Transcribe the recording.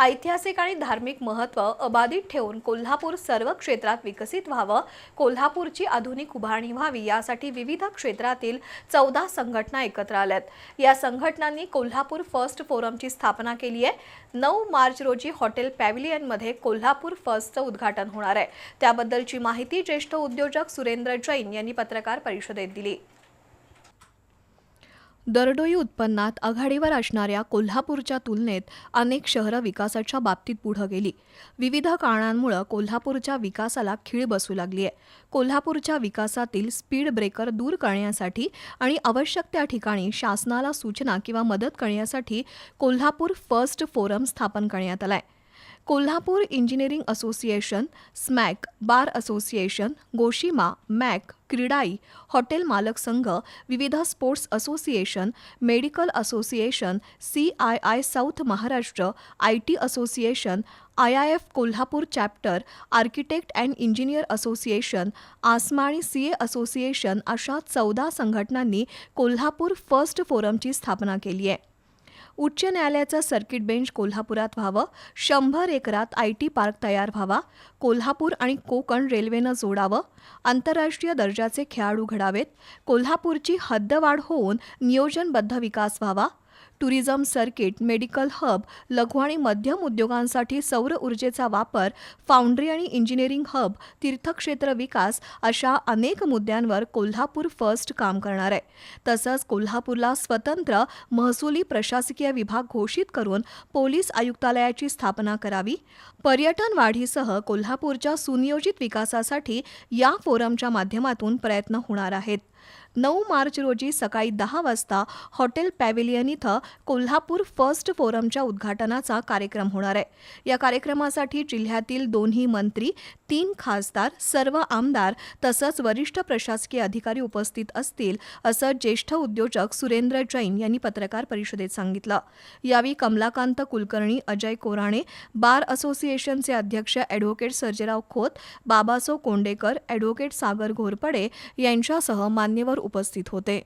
ऐतिहासिक आणि धार्मिक महत्त्व अबाधित ठेवून कोल्हापूर सर्व क्षेत्रात विकसित व्हावं कोल्हापूरची आधुनिक उभारणी व्हावी यासाठी विविध क्षेत्रातील चौदा संघटना एकत्र आल्यात. या संघटनांनी कोल्हापूर फर्स्ट फोरमची स्थापना केली आहे. नऊ मार्च रोजी हॉटेल पॅव्हिलियनमध्ये कोल्हापूर फर्स्टचं उद्घाटन होणार आहे. त्याबद्दलची माहिती ज्येष्ठ उद्योजक सुरेंद्र जैन यांनी पत्रकार परिषदेत दिली. दरडोई उत्पन्नात आघाडीवर असणाऱ्या कोल्हापूरच्या तुलनेत अनेक शहरं विकासाच्या बाबतीत पुढं गेली. विविध कारणांमुळं कोल्हापूरच्या विकासाला खीळ बसू लागली आहे. कोल्हापूरच्या विकासातील स्पीड ब्रेकर दूर करण्यासाठी आणि आवश्यक त्या ठिकाणी शासनाला सूचना किंवा मदत करण्यासाठी कोल्हापूर फर्स्ट फोरम स्थापन करण्यात आला आहे Kolhapur engineering association SMAC bar association GOSHIMA MAC CREDAI hotel मालक संघ विविध sports association medical association C I I south Maharashtra I T association I I F Kolhapur chapter architect and engineer association ASMA आणि C A association अशा चौदा संघटनांनी Kolhapur first फोरमची स्थापना केली आहे. उच्च न्यायालयाचं सर्किट बेंच कोल्हापुरात व्हावं शंभर एकरात आय टी पार्क तयार व्हावा कोल्हापूर आणि कोकण रेल्वेनं जोडावं आंतरराष्ट्रीय दर्जाचे खेळाडू घडावेत कोल्हापूरची हद्दवाढ होऊन नियोजनबद्ध विकास व्हावा टुरिझम सर्किट मेडिकल हब लघु आणि मध्यम उद्योगांसाठी सौर ऊर्जेचा वापर फाउंड्री आणि इंजिनिअरिंग हब तीर्थक्षेत्र विकास अशा अनेक मुद्द्यांवर कोल्हापूर फर्स्ट काम करणार आहे. तसंच कोल्हापूरला स्वतंत्र महसुली प्रशासकीय विभाग घोषित करून पोलीस आयुक्तालयाची स्थापना करावी. पर्यटन वाढीसह कोल्हापूरच्या सुनियोजित विकासासाठी या फोरमच्या माध्यमातून प्रयत्न होणार आहेत. नऊ मार्च रोजी सकाळी दहा वाजता हॉटेल पॅव्हिलियन इथं कोल्हापूर फर्स्ट फोरमच्या उद्घाटनाचा कार्यक्रम होणार आहे. या कार्यक्रमासाठी जिल्ह्यातील दोन्ही मंत्री तीन खासदार सर्व आमदार तसंच वरिष्ठ प्रशासकीय अधिकारी उपस्थित असतील असं ज्येष्ठ उद्योजक सुरेंद्र जैन यांनी पत्रकार परिषदेत सांगितलं. यावेळी कमलाकांत कुलकर्णी अजय कोराणे बार असोसिएशनचे अध्यक्ष ॲडव्होकेट सर्जेराव खोत बाबासो कोंडेकर ॲडव्होकेट सागर घोरपडे यांच्यासह मान्यवर उपस्थित होते.